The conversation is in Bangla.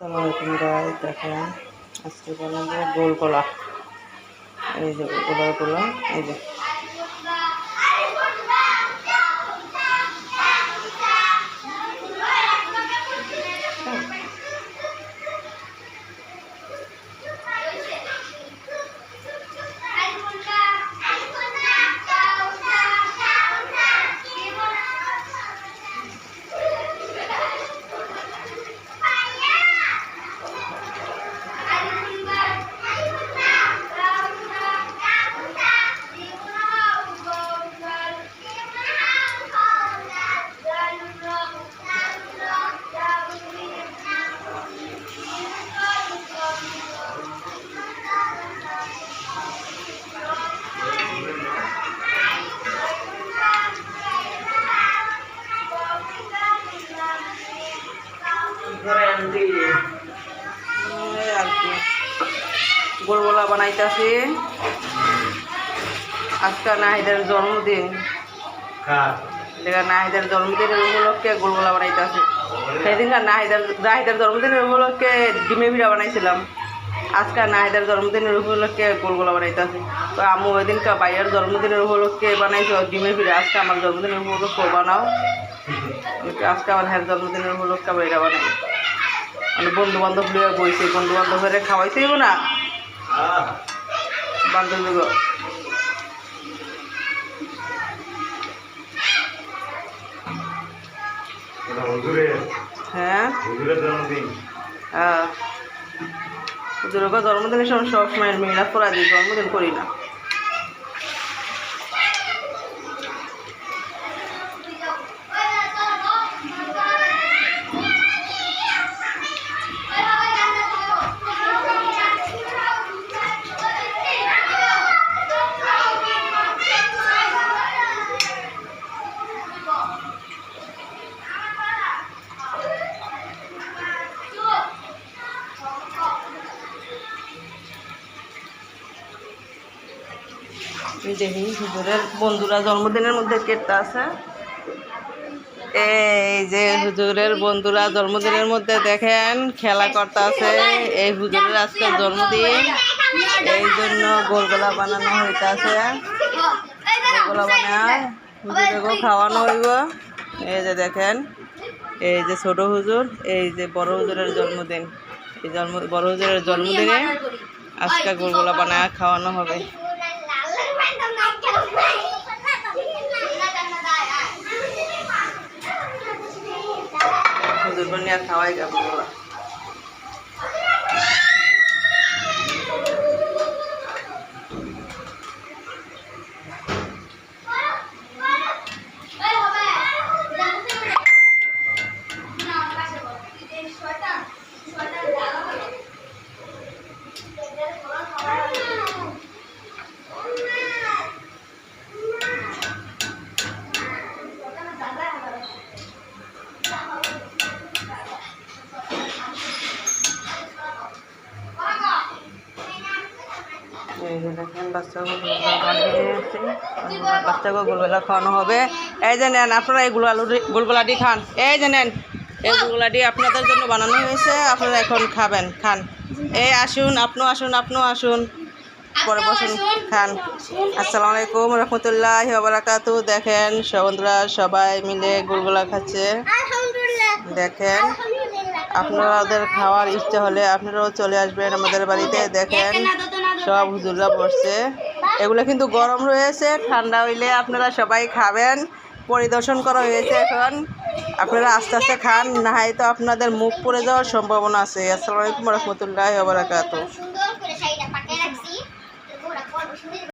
আসসালামাইকুম গাই দেখেন আজকে বানাবো গোল গোলা। এই যে গোলার গোলা এই যে। এই আর কি। গোলগোলা বানাইতেছি। আজকে নাহিদের জন্মদিন। নাহিদের জন্মদিনের উপলক্ষে গোলগোলা বানাইতেছি। সেদিনকার নাহিদের নাহিদের জন্মদিনের উপলক্ষে ডিমে ভিড়া বানাইছিলাম। আজকে নাহিদের জন্মদিনের উপলক্ষে গোলগোলা বানাইতেছি। তো আমি ওই দিনকার বাইয়ের জন্মদিনের উপলক্ষে বানাইছি ডিমে ভিড়া আজকে আমার জন্মদিনের উপলক্ষে বানাও। আজকে আমার হ্যার জন্মদিনের উপলক্ষে এটা বানাই। মানে বন্ধু বান্ধব লিয়ে বইছি বন্ধু বান্ধবের খাওয়াইতেইব না? বান্ধবী হ্যাঁ? হ্যাঁ। হুজুরকে জন্মদিনের সময় সবসময় মিলাদ করা দিই জন্মদিন করি না। দেখি হুজুরের বন্ধুরা জন্মদিনের মধ্যে কেকটা আছে। এই যে হুজুরের বন্ধুরা জন্মদিনের মধ্যে দেখেন খেলা করতে আছে। এই হুজুরের আজকে জন্মদিন। এই জন্য গোলগোলা বানানো হইতাছে। গোলগোলা বানায়। হুজুরকে খাওয়ানো হইব। এই যে দেখেন, এই যে ছোট হুজুর, এই যে বড় হুজুরের জন্মদিন। এই জন্ম বড় হুজুরের জন্মদিনে আজকে গোলগোলা বানায়, খাওয়ানো হবে। বানিয়ে খাওয়াই যাব এই যে দেখেন বাচ্চাকে গোলগোলা গোলগোলা খাওয়ানো হবে। এই যে নেন আপনারা এই গোলা গোলগোলাটি খান। এই যে নেন এই গোলগোলাটি আপনাদের জন্য বানানো হয়েছে। আপনারা এখন খাবেন খান। এই আসুন আপনিও আসুন আপনিও আসুন। পরে বসুন খান। আসসালামু আলাইকুম রহমতুল্লাহ বারাকাতু দেখেন বন্ধুরা সবাই মিলে গোলগোলা খাচ্ছে। দেখেন আপনারা ওদের খাওয়ার ইচ্ছা হলে আপনারাও চলে আসবেন আমাদের বাড়িতে। দেখেন সব হুজুররা বসছে। এগুলো কিন্তু গরম রয়েছে, ঠান্ডা হইলে আপনারা সবাই খাবেন। পরিদর্শন করা হয়েছে এখন। আপনারা আস্তে আস্তে খান, না হয় তো আপনাদের মুখ পড়ে যাওয়ার সম্ভাবনা আছে। আসসালামু আলাইকুম রহমতুল্লাহ বারাকাতু